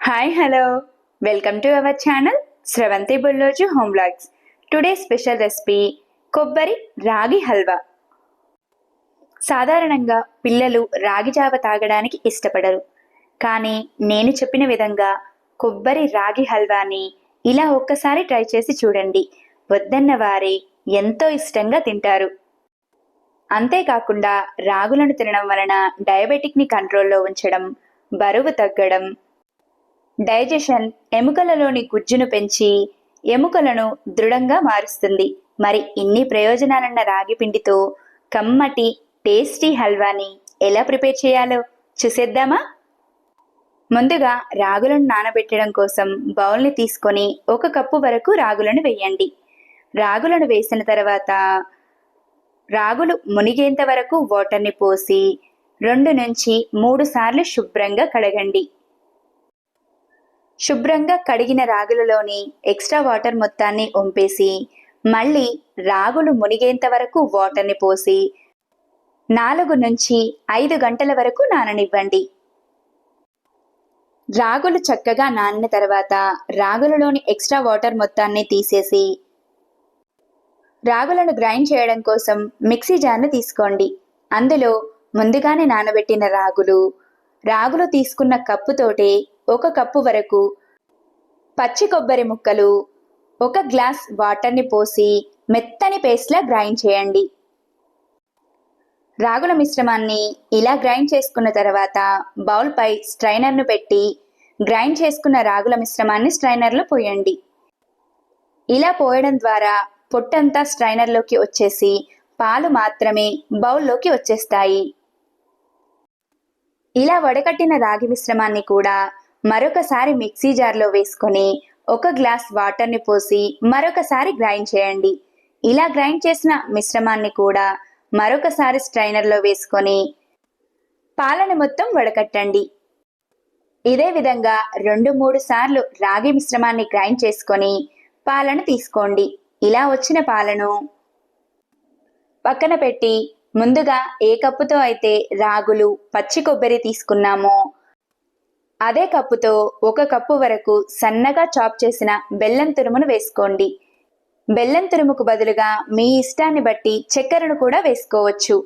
Hi hello welcome to our channel Sravanthi Bulloju home blogs today special recipe కొబ్బరి రాగి హల్వా. సాధారణంగా పిల్లలు రాగి జావ తాగడానికి ఇష్టపడరు. కానీ నేను చెప్పిన విధంగా కొబ్బరి రాగి హల్వాని ఇలా ఒక్కసారి ట్రై చేసి చూడండి. వద్దన్న వారే ఎంతో ఇష్టంగా తింటారు. అంతేకాకుండా రాగులను తినడం వలన డయాబెటిక్ని కంట్రోల్లో ఉంచడం బరువు తగ్గడం డైజెషన్ ఎముకలలోని గుజ్జును పెంచి ఎముకలను దృఢంగా మారుస్తుంది. మరి ఇన్ని ప్రయోజనాలున్న రాగి పిండితో కమ్మటి టేస్టీ హల్వాని ఎలా ప్రిపేర్ చేయాలో చూసేద్దామా? ముందుగా రాగులను నానబెట్టడం కోసం బౌల్ని తీసుకొని ఒక కప్పు వరకు రాగులను వేయండి. రాగులను వేసిన తర్వాత రాగులు మునిగేంత వరకు వాటర్ని పోసి రెండు నుంచి మూడు సార్లు శుభ్రంగా కడగండి. శుభ్రంగా కడిగిన రాగులలోని ఎక్స్ట్రా వాటర్ మొత్తాన్ని ఒంపేసి మళ్ళీ రాగులు మునిగేంత వరకు వాటర్ని పోసి నాలుగు నుంచి ఐదు గంటల వరకు నాననివ్వండి. రాగులు చక్కగా నానిన తర్వాత రాగులలోని ఎక్స్ట్రా వాటర్ మొత్తాన్ని తీసేసి రాగులను గ్రైండ్ చేయడం కోసం మిక్సీ జార్ను తీసుకోండి. అందులో ముందుగానే నానబెట్టిన రాగులు రాగులు తీసుకున్న కప్పుతోటే ఒక కప్పు వరకు పచ్చి కొబ్బరి ముక్కలు ఒక గ్లాస్ వాటర్ని పోసి మెత్తని పేస్ట్లా గ్రైండ్ చేయండి. రాగుల మిశ్రమాన్ని ఇలా గ్రైండ్ చేసుకున్న తర్వాత బౌల్పై స్ట్రైనర్ను పెట్టి గ్రైండ్ చేసుకున్న రాగుల మిశ్రమాన్ని స్ట్రైనర్లో పోయండి. ఇలా పోయడం ద్వారా పొట్టంతా స్ట్రైనర్లోకి వచ్చేసి పాలు మాత్రమే బౌల్లోకి వచ్చేస్తాయి. ఇలా వడకట్టిన రాగి మిశ్రమాన్ని కూడా మరొకసారి మిక్సీ జార్లో వేసుకొని ఒక గ్లాస్ వాటర్ని పోసి మరొకసారి గ్రైండ్ చేయండి. ఇలా గ్రైండ్ చేసిన మిశ్రమాన్ని కూడా మరొకసారి స్ట్రైనర్లో వేసుకొని పాలను మొత్తం వడకట్టండి. ఇదే విధంగా రెండు మూడు సార్లు రాగి మిశ్రమాన్ని గ్రైండ్ చేసుకొని పాలను తీసుకోండి. ఇలా వచ్చిన పాలను పక్కన పెట్టి ముందుగా ఏ కప్పుతో అయితే రాగులు పచ్చి కొబ్బరి తీసుకున్నామో అదే కప్పుతో ఒక కప్పు వరకు సన్నగా చాప్ చేసిన బెల్లం తురుమును వేసుకోండి. బెల్లం తురుముకు బదులుగా మీ ఇష్టాన్ని బట్టి చక్కెరను కూడా వేసుకోవచ్చు.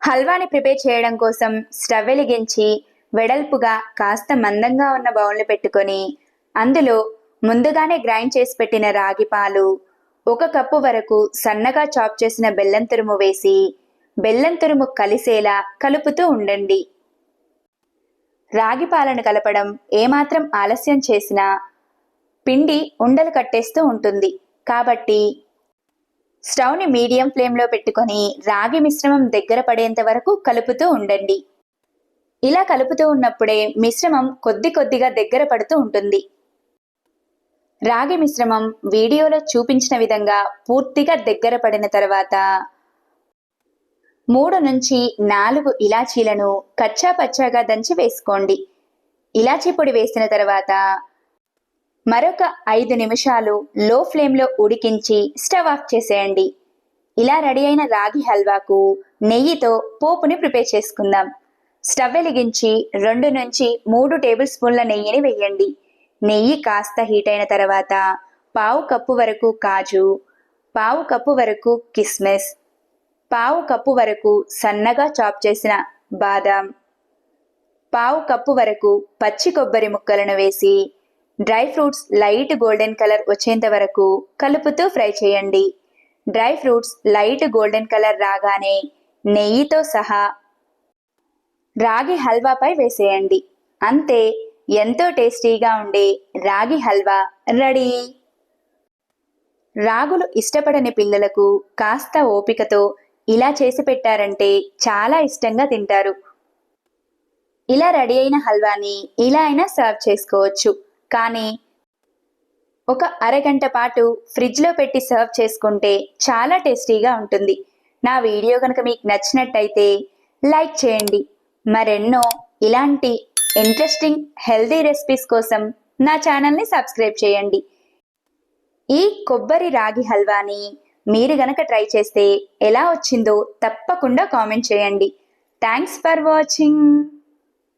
హల్వాని ప్రిపేర్ చేయడం కోసం స్టవ్ వెలిగించి వెడల్పుగా కాస్త మందంగా ఉన్న బౌల్ని పెట్టుకొని అందులో ముందుగానే గ్రైండ్ చేసి పెట్టిన రాగి పాలు ఒక కప్పు వరకు సన్నగా చాప్ చేసిన బెల్లం తురుము వేసి బెల్లం తురుము కలిసేలా కలుపుతూ ఉండండి. రాగి పాలను కలపడం ఏమాత్రం ఆలస్యం చేసినా పిండి ఉండలు కట్టేస్తూ ఉంటుంది. కాబట్టి స్టవ్ని మీడియం ఫ్లేమ్లో పెట్టుకొని రాగి మిశ్రమం దగ్గర పడేంత వరకు కలుపుతూ ఉండండి. ఇలా కలుపుతూ ఉన్నప్పుడే మిశ్రమం కొద్ది కొద్దిగా దగ్గర పడుతూ ఉంటుంది. రాగి మిశ్రమం వీడియోలో చూపించిన విధంగా పూర్తిగా దగ్గర పడిన తర్వాత మూడు నుంచి నాలుగు ఇలాచీలను కచ్చా పచ్చాగా దంచి వేసుకోండి. ఇలాచీ పొడి వేసిన తర్వాత మరొక ఐదు నిమిషాలు లో ఫ్లేమ్లో ఉడికించి స్టవ్ ఆఫ్ చేసేయండి. ఇలా రెడీ అయిన రాగి హల్వాకు నెయ్యితో పోపుని ప్రిపేర్ చేసుకుందాం. స్టవ్ వెలిగించి రెండు నుంచి మూడు టేబుల్ స్పూన్ల నెయ్యిని వేయండి. నెయ్యి కాస్త హీట్ అయిన తర్వాత పావు కప్పు వరకు కాజు పావు కప్పు వరకు కిస్మిస్ పావు కప్పు వరకు సన్నగా చాప్ చేసిన బాదాం. పావు కప్పు వరకు పచ్చి కొబ్బరి ముక్కలను వేసి dry fruits light golden colour వచ్చేంత వరకు కలుపుతూ ఫ్రై చేయండి. Dry fruits light golden colour రాగానే నెయ్యితో సహా రాగి హల్వాపై వేసేయండి. అంతే ఎంతో టేస్టీగా ఉండే రాగి హల్వా రెడీ. రాగులు ఇష్టపడని పిల్లలకు కాస్త ఓపికతో ఇలా చేసి పెట్టారంటే చాలా ఇష్టంగా తింటారు. ఇలా రెడీ అయిన హల్వాని ఇలా అయినా సర్వ్ చేసుకోవచ్చు. కానీ ఒక అరగంట పాటు ఫ్రిడ్జ్లో పెట్టి సర్వ్ చేసుకుంటే చాలా టేస్టీగా ఉంటుంది. నా వీడియో కనుక మీకు నచ్చినట్టయితే లైక్ చేయండి. మరెన్నో ఇలాంటి ఇంట్రెస్టింగ్ హెల్దీ రెసిపీస్ కోసం నా ఛానల్ని సబ్స్క్రైబ్ చేయండి. ఈ కొబ్బరి రాగి హల్వాని మీరు గనక ట్రై చేస్తే ఎలా వచ్చిందో తప్పకుండా కామెంట్ చేయండి. Thanks for watching